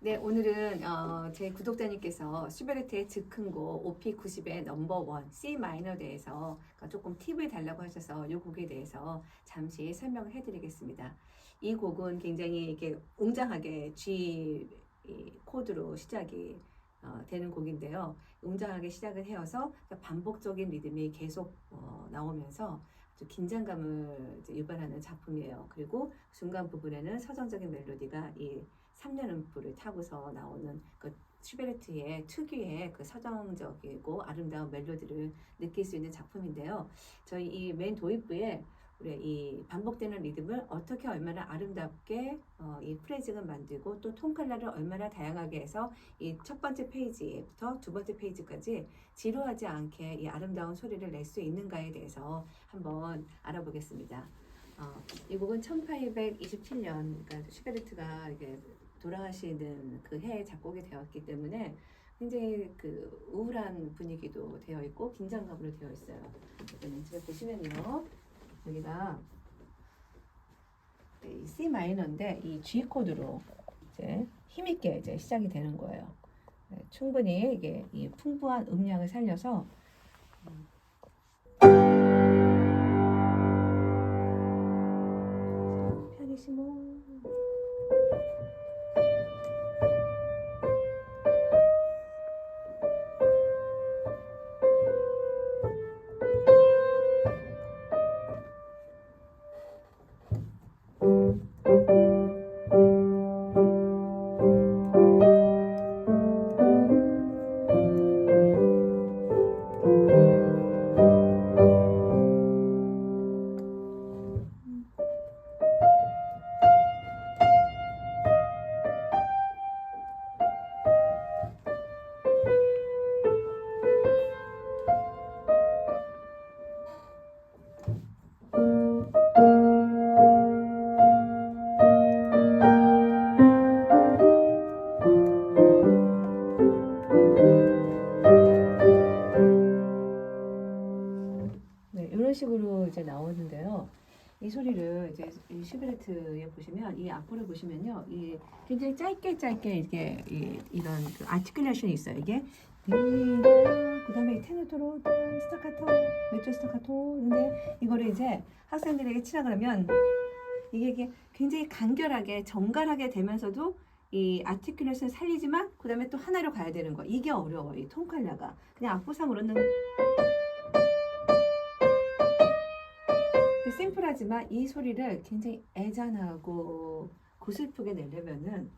네, 오늘은 어, 제 구독자님께서 슈베르트의 즉흥곡 OP90의 넘버원 C 마이너 대해서 조금 팁을 달라고 하셔서 이 곡에 대해서 잠시 설명을 해드리겠습니다. 이 곡은 굉장히 이렇게 웅장하게 G 이 코드로 시작이 어, 되는 곡인데요. 웅장하게 시작을 해어서 반복적인 리듬이 계속 어, 나오면서 긴장감을 유발하는 작품이에요. 그리고 중간 부분에는 서정적인 멜로디가 이 3년 음符를 타고서 나오는 그 슈베르트의 특유의 그 서정적이고 아름다운 멜로디를 느낄 수 있는 작품인데요. 저희 이 메인 도입부에 우리 이 반복되는 리듬을 어떻게 얼마나 아름답게 어, 이 프레징을 만들고 또톤 컬러를 얼마나 다양하게 해서 이 첫 번째 페이지부터 두 번째 페이지까지 지루하지 않게 이 아름다운 소리를 낼 수 있는가에 대해서 한번 알아보겠습니다. 어, 이 곡은 1827년, 그러니까 슈베르트가 이게 돌아가시는 그 해에 작곡이 되었기 때문에 굉장히 그 우울한 분위기도 되어 있고 긴장감으로 되어 있어요. 제가 보시면요, 여기가 이 C 마이너인데 이 G 코드로 이제 힘있게 이제 시작이 되는 거예요. 네, 충분히 이게 이 풍부한 음량을 살려서 피아니시 이 슈베르트에 보시면 이 악보를 보시면요, 이 굉장히 짧게 짧게 이게 이, 이런 그 아티큘레이션이 있어요. 이게 그다음에 테노토로 스타카토, 메조 스타카토. 근데 이거를 이제 학생들에게 치라 그러면 이게, 이게 굉장히 간결하게 정갈하게 되면서도 이 아티큘레이션 살리지만 그다음에 또 하나로 가야 되는 거. 이게 어려워. 이 톤칼라가 그냥 악보상으로는 심플하지만 이 소리를 굉장히 애잔하고 고슬프게 내려면은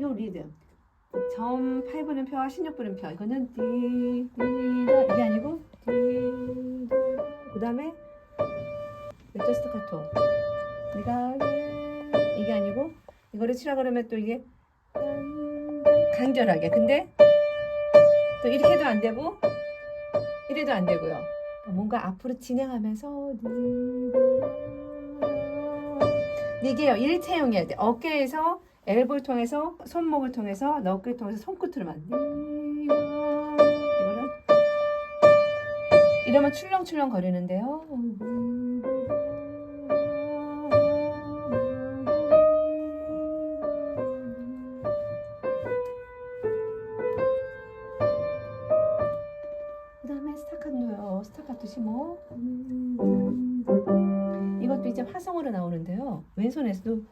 요 리듬. 점 8분음표와 16분음표. 이거는 디 디다. 이게 아니고 디 그 다음에 메조 스타카토 이게 아니고 이거를 치라 그러면 또 이게 간결하게. 근데 또 이렇게도 안 되고 이래도 안 되고요. 뭔가 앞으로 진행하면서 이게요. 일체형이어야 돼. 어깨에서 엘보를 통해서 손목을 통해서 어깨를 통해서 손끝으로만. 이거는 이러면 출렁출렁 거리는데요 스타카토 시모. 이것도 이제 화성으로 나오는데요. 왼손에서도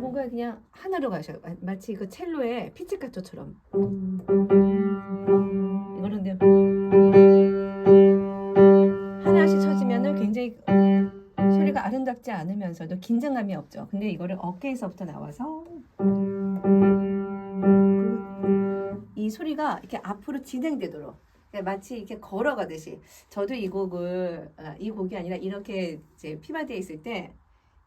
뭔가 그냥 하나로 가셔요. 마- 마치 그 첼로의 피치카토처럼. 이거는 하나씩 쳐지면은 굉장히 소리가 아름답지 않으면서도 긴장감이 없죠. 근데 이거를 어깨에서부터 나와서 그- 이 소리가 이렇게 앞으로 진행되도록 그러니까 마치 이렇게 걸어가듯이 저도 이 곡을 아, 이 곡이 아니라 이렇게 이제 피마디에 있을 때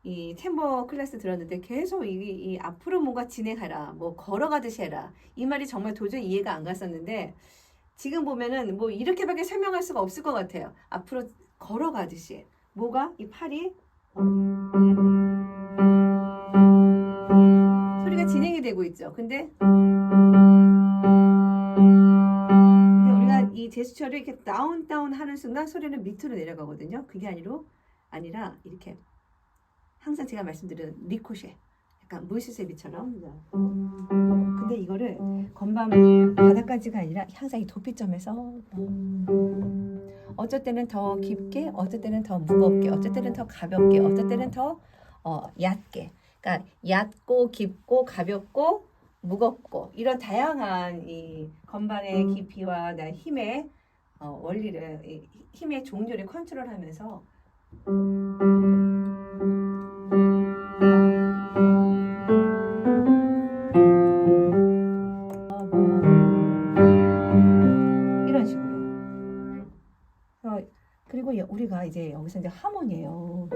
이 템버 클래스 들었는데 계속 이, 이 앞으로 뭔가 진행하라 뭐 걸어가듯이 해라 이 말이 정말 도저히 이해가 안 갔었는데 지금 보면은 뭐 이렇게밖에 설명할 수가 없을 것 같아요. 앞으로 걸어가듯이 뭐가? 이 팔이? 소리가 진행이 되고 있죠. 근데 우리가 이 제스처를 이렇게 다운 다운 하는 순간 소리는 밑으로 내려가거든요. 그게 아니로 아니라 이렇게 항상 제가 말씀드린 리코쉐. 약간 물수세비처럼 근데 이거를 건반 바닥까지가 아니라 항상 이 도피점에서. 어쩔 때는 더 깊게 어쩔 때는 더 무겁게 어쩔 때는 더 가볍게 어쩔 때는 더 어, 얕게. 그러니까 얕고 깊고 가볍고 무겁고 이런 다양한 이 건반의 깊이와 나 힘의 어, 원리를 이 힘의 종류를 컨트롤하면서 여- 우리가 이제 여기서 이제 하모니예요.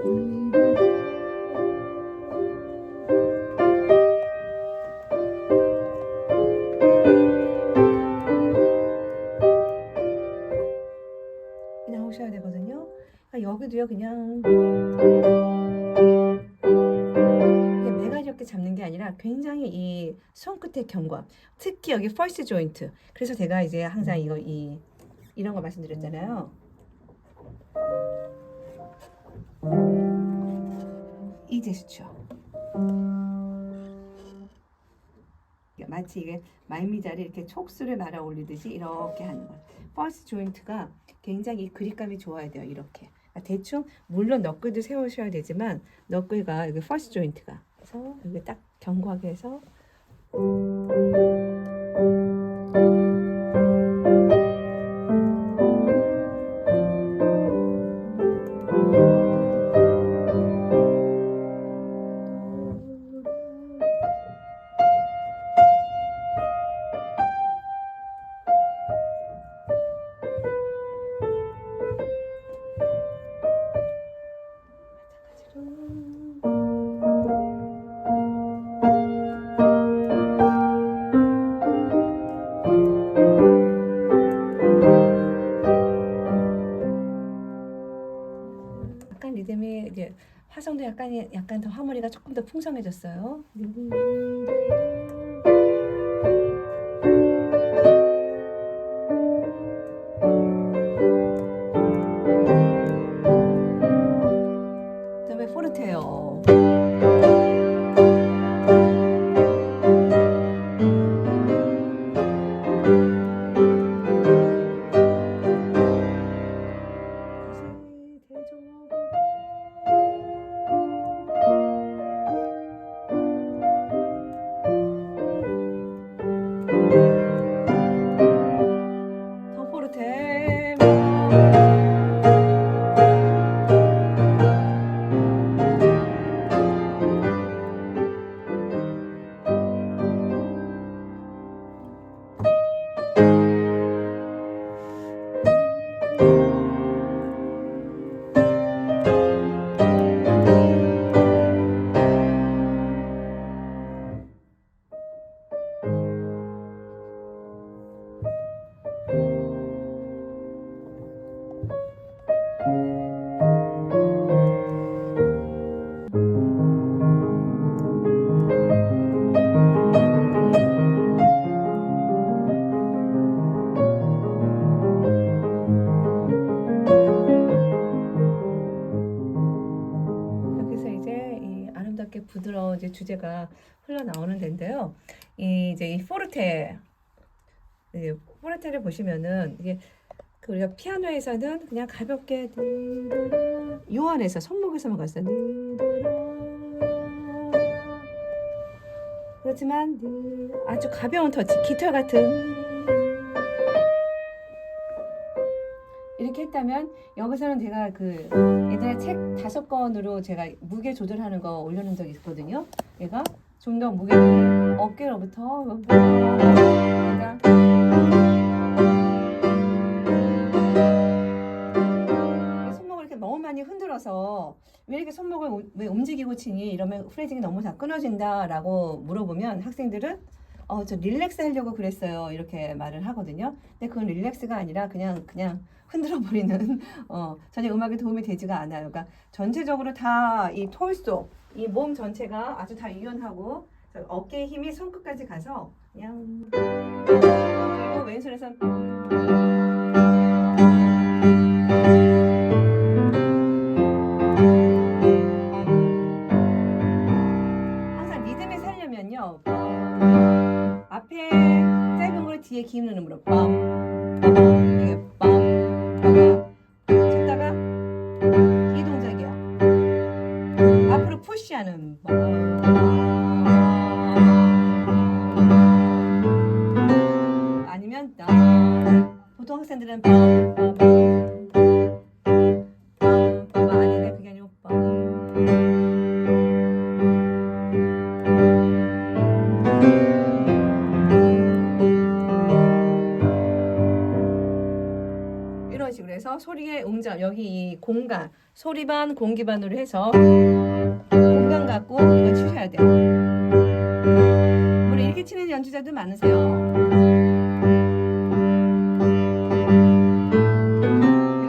나오셔야 되거든요. 그러니까 여기도요 그냥 이게 매가지럽게 잡는 게 아니라 굉장히 이 손끝의 경과 특히 여기 펄스 조인트 그래서 제가 이제 항상 이거 이 이런 거 말씀드렸잖아요 이 제스처 마치 이게 말미잘에 이렇게 촉수를 말아 올리듯이 이렇게 하는 거예요. 펄스 조인트가 굉장히 그립감이 좋아야 돼요 이렇게. 그러니까 대충 물론 너클도 세우셔야 되지만 너클과 여기 펄스 조인트가. 그래서 여기 딱 견고하게 해서 화성도 약간 약간 더 하모니가 조금 더 풍성해졌어요. 아름답게 부드러운 이제 주제가 흘러나오는 데인데요. 이 이제 이 포르테 이 포르테를 보시면은 이게 그 우리가 피아노에서는 그냥 가볍게 드르르 요 안에서 손목에서만 갔어요. 그렇지만 드- 아주 가벼운 터치, 깃털 같은 이렇게 했다면 여기서는 제가 그 예전에 책 다섯 권으로 제가 무게 조절하는 거 올려놓은 적이 있거든요. 얘가 좀 더 무게를 어깨로부터 그러니까 이 손목을 이렇게 너무 많이 흔들어서 왜 이렇게 손목을 우- 왜 움직이고 치니 이러면 프레징이 너무 다 끊어진다라고 물어보면 학생들은 어, 저 릴렉스 하려고 그랬어요. 이렇게 말을 하거든요. 근데 그건 릴렉스가 아니라 그냥 그냥 흔들어 버리는 어, 전혀 음악에 도움이 되지가 않아요. 그러니까 전체적으로 다 이 톨소, 이 몸 전체가 아주 다 유연하고 어깨의 힘이 손끝까지 가서 그냥 그리고 왼손에서 뒤에 긴 음으로 빰, 빰, 이게 빰, 빰. 쳤다가 이 동작이야. 앞으로 푸시하는 빰. 공간 소리 반 공기 반으로 해서 공간 갖고 이거 치셔야 돼요. 물론 이렇게 치는 연주자도 많으세요.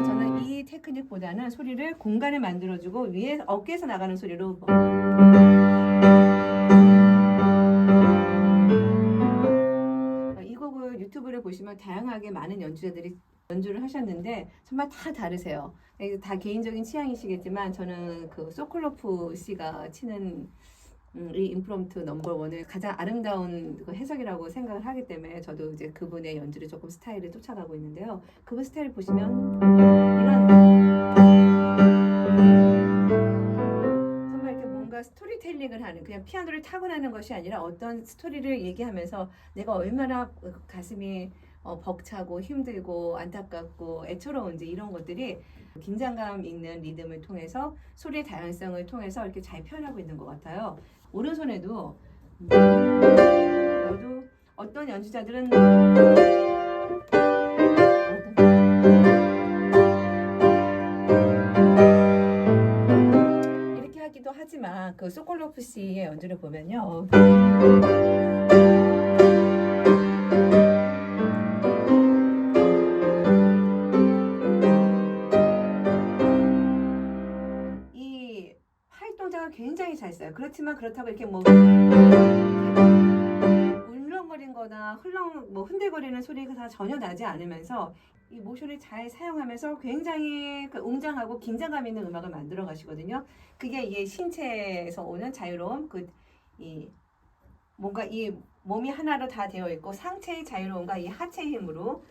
저는 이 테크닉보다는 소리를 공간에 만들어주고 위에 어깨에서 나가는 소리로 이 곡을 유튜브를 보시면 다양하게 많은 연주자들이 연주를 하셨는데 정말 다 다르세요. 이게 다 개인적인 취향이시겠지만 저는 그 소콜로프 씨가 치는 음, 이 임프롬트 넘버 원을 가장 아름다운 그 해석이라고 생각을 하기 때문에 저도 이제 그분의 연주를 조금 스타일을 쫓아가고 있는데요. 그분 스타일 보시면 이런 정말 뭔가 스토리텔링을 하는 그냥 피아노를 타고나는 것이 아니라 어떤 스토리를 얘기하면서 내가 얼마나 가슴이 어, 벅차고 힘들고 안타깝고 애처로운지 이런 것들이 긴장감 있는 리듬을 통해서 소리의 다양성을 통해서 이렇게 잘 표현하고 있는 것 같아요. 오른손에도 너도 어떤 연주자들은 이렇게 하기도 하지만 그 소콜로프 씨의 연주를 보면요. 잘 써요. 그렇지만 그렇다고 이렇게 뭐 울렁거린거나 흘렁 뭐 흔들거리는 소리가 전혀 나지 않으면서 이 모션을 잘 사용하면서 굉장히 그 웅장하고 긴장감 있는 음악을 만들어 가시거든요. 그게 이 신체에서 오는 자유로움, 그 이 뭔가 이 몸이 하나로 다 되어 있고 상체의 자유로움과 이 하체의 힘으로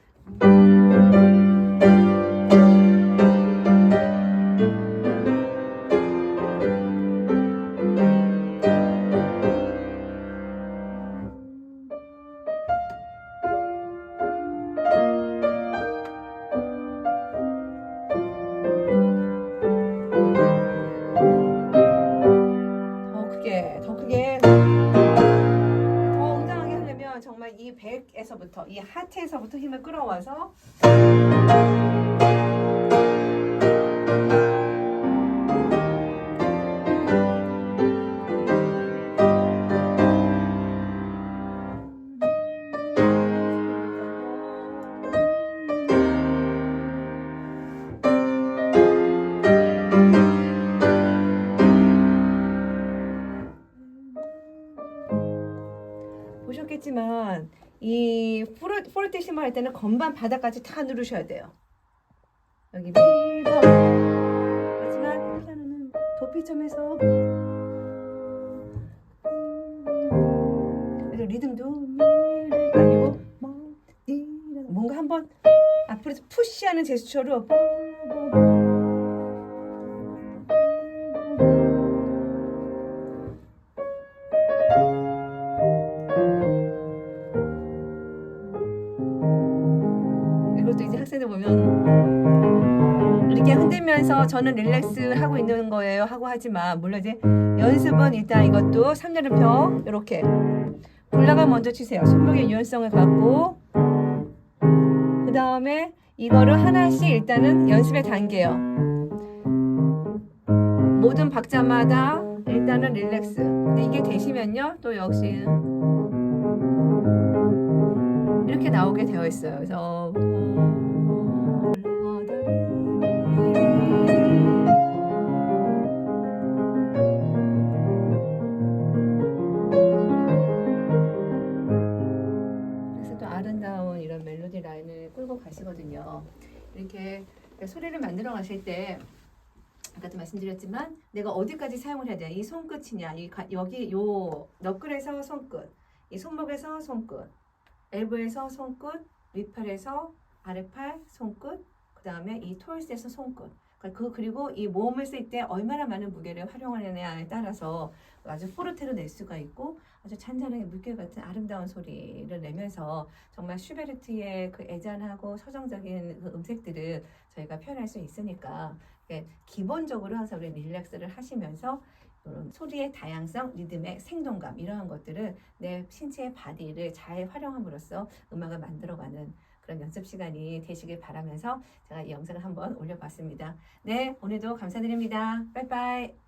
하체에서부터 힘을 끌어와서 포르테시모 할 때는 건반 바닥까지 다 누르셔야 돼요. 여기 미바 하지만 피아노는 도피점에서 그래서 리듬도 아니고 뭔가 한번 앞으로 푸시하는 제스처로 저는 릴렉스 하고 있는 거예요 하고 하지만 물론 이제 연습은 일단 이것도 3년음표 이렇게. 볼라가 먼저 치세요. 손목의 유연성을 갖고. 그 다음에 이거를 하나씩 일단은 연습의 단계요. 모든 박자마다 일단은 릴렉스. 근데 이게 되시면요 또 역시 이렇게 나오게 되어 있어요. 그래서 이렇게 소리를 만들어 가실 때 아까도 말씀드렸지만 내가 어디까지 사용을 해야 돼? 이 손끝이냐? 이 가- 여기 요 너클에서 손끝, 이 손목에서 손끝, 엘보에서 손끝, 윗팔에서 아랫팔 손끝, 그 다음에 이 토일스에서 손끝. 그러니까 그 그리고 이 모음을 쓸 때 얼마나 많은 무게를 활용하느냐에 따라서 아주 포르테로 낼 수가 있고 아주 잔잔하게 물결 같은 아름다운 소리를 내면서 정말 슈베르트의 그 애잔하고 서정적인 그 음색들을 저희가 표현할 수 있으니까 예, 기본적으로 항상 우리 릴렉스를 하시면서 소리의 다양성, 리듬의 생동감 이러한 것들을 내 신체의 바디를 잘 활용함으로써 음악을 만들어가는 그런 연습 시간이 되시길 바라면서 제가 이 영상을 한번 올려봤습니다. 네, 오늘도 감사드립니다. 빠이빠이.